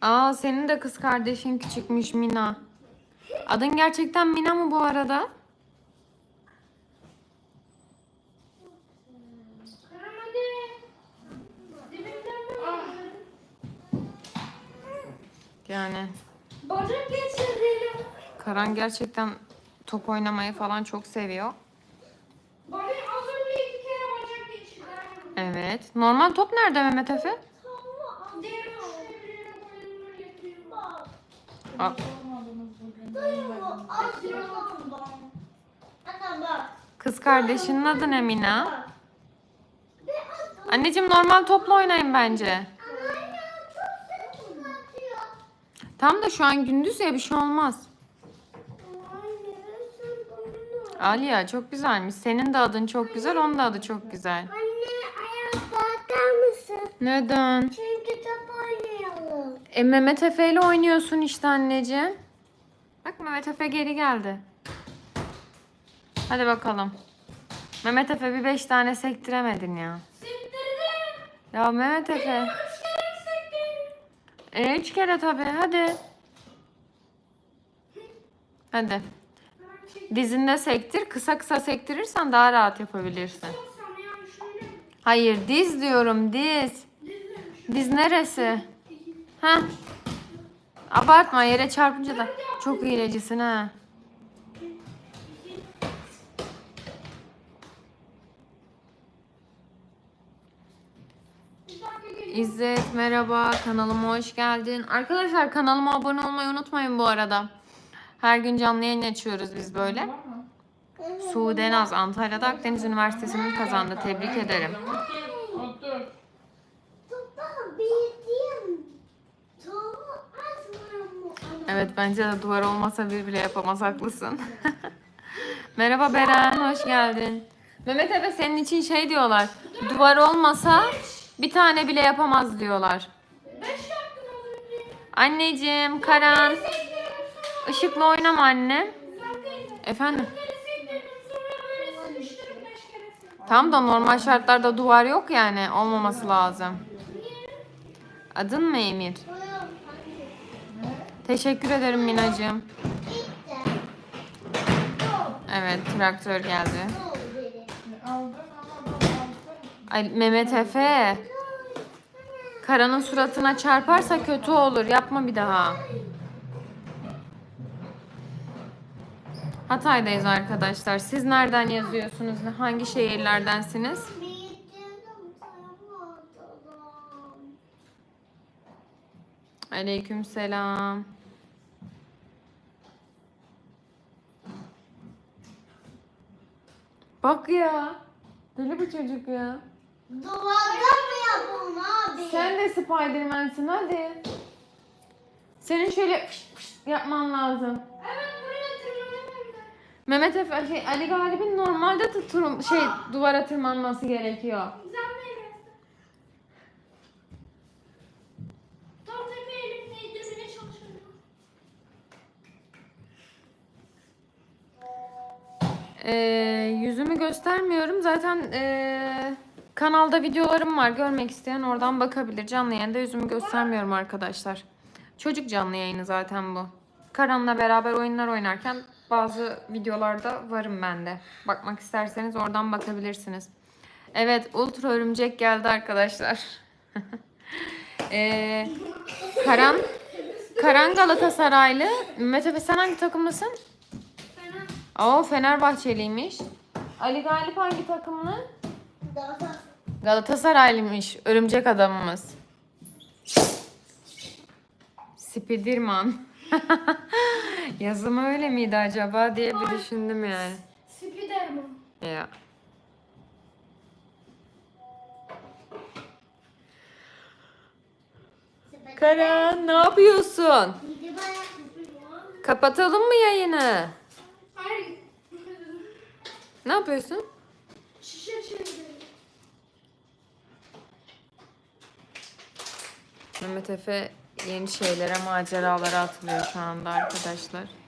Aa senin de kız kardeşin küçükmüş Mina. Adın gerçekten Mina mı bu arada? Yani Bacak geçirdim. Karan gerçekten top oynamayı falan çok seviyor. Evet. Normal top nerede Mehmet Efe? Kız kardeşinin adı ne Mina? Anneciğim normal topla oynayın bence. Tam da şu an gündüz ya bir şey olmaz. Aliya çok güzelmiş. Senin de adın çok güzel, onun da adı çok güzel. Anne ayak bakar mısın? Neden? Çünkü. E Mehmet Efe ile oynuyorsun işte anneciğim. Bak Mehmet Efe geri geldi. Hadi bakalım. Mehmet Efe bir beş tane sektiremedin ya. Siktirdim. Ya Mehmet Efe. Üç kere sektirdim. E üç kere tabii hadi. Hadi. Dizinde sektir. Kısa kısa sektirirsen daha rahat yapabilirsin. Hayır diz diyorum diz. Diz neresi? Ha? Abartma yere çarpınca da çok hilecisin ha. İzzet merhaba kanalıma hoş geldin. Arkadaşlar kanalıma abone olmayı unutmayın bu arada. Her gün canlı yayın açıyoruz biz böyle. Sude Naz Antalya'da Akdeniz Üniversitesi'ni kazandı. Tebrik ederim. Evet bence de duvar olmasa bir bile yapamaz haklısın. Merhaba Beren hoş geldin. Mehmet Efe senin için şey diyorlar. Duvar olmasa bir tane bile yapamaz diyorlar. Anneciğim Karan ışıkla oynama teyze. Efendim? Tam da normal şartlarda duvar yok yani olmaması lazım. Adın mı Emir? Teşekkür ederim Minacığım. Evet traktör geldi. Ay Mehmet Efe. Karanın suratına çarparsa kötü olur. Yapma bir daha. Hatay'dayız arkadaşlar. Siz nereden yazıyorsunuz? Hangi şehirlerdensiniz? Aleyküm selam. Bak ya. Deli bu çocuk ya. Duvarda mı yapalım abi? Sen de Spiderman'sin hadi. Senin şöyle fış fış yapman lazım. Evet buraya tırmanamam da. Mehmet Efe, şey, Ali Galip'in normalde tuturum, şey duvara tırmanması gerekiyor. Ee, yüzümü göstermiyorum. Zaten ee, kanalda videolarım var. Görmek isteyen oradan bakabilir. Canlı yayında yüzümü göstermiyorum arkadaşlar. Çocuk canlı yayını zaten bu. Karan'la beraber oyunlar oynarken bazı videolarda varım ben de. Bakmak isterseniz oradan bakabilirsiniz. Evet, Ultra Örümcek geldi arkadaşlar. ee, Karan Karan Galatasaraylı. Efe sen hangi takımlısın? Oo Fenerbahçeliymiş. Ali Galip hangi takımlı? Galatasaraylıymış. Örümcek adamımız. Spiderman. Yazımı öyle miydi acaba diye bir düşündüm yani. Spiderman. Ya. Karan ne yapıyorsun? Kapatalım mı yayını? Ne yapıyorsun? Şişe çevirdim. Mehmet Efe yeni şeylere, maceralara atılıyor şu anda arkadaşlar.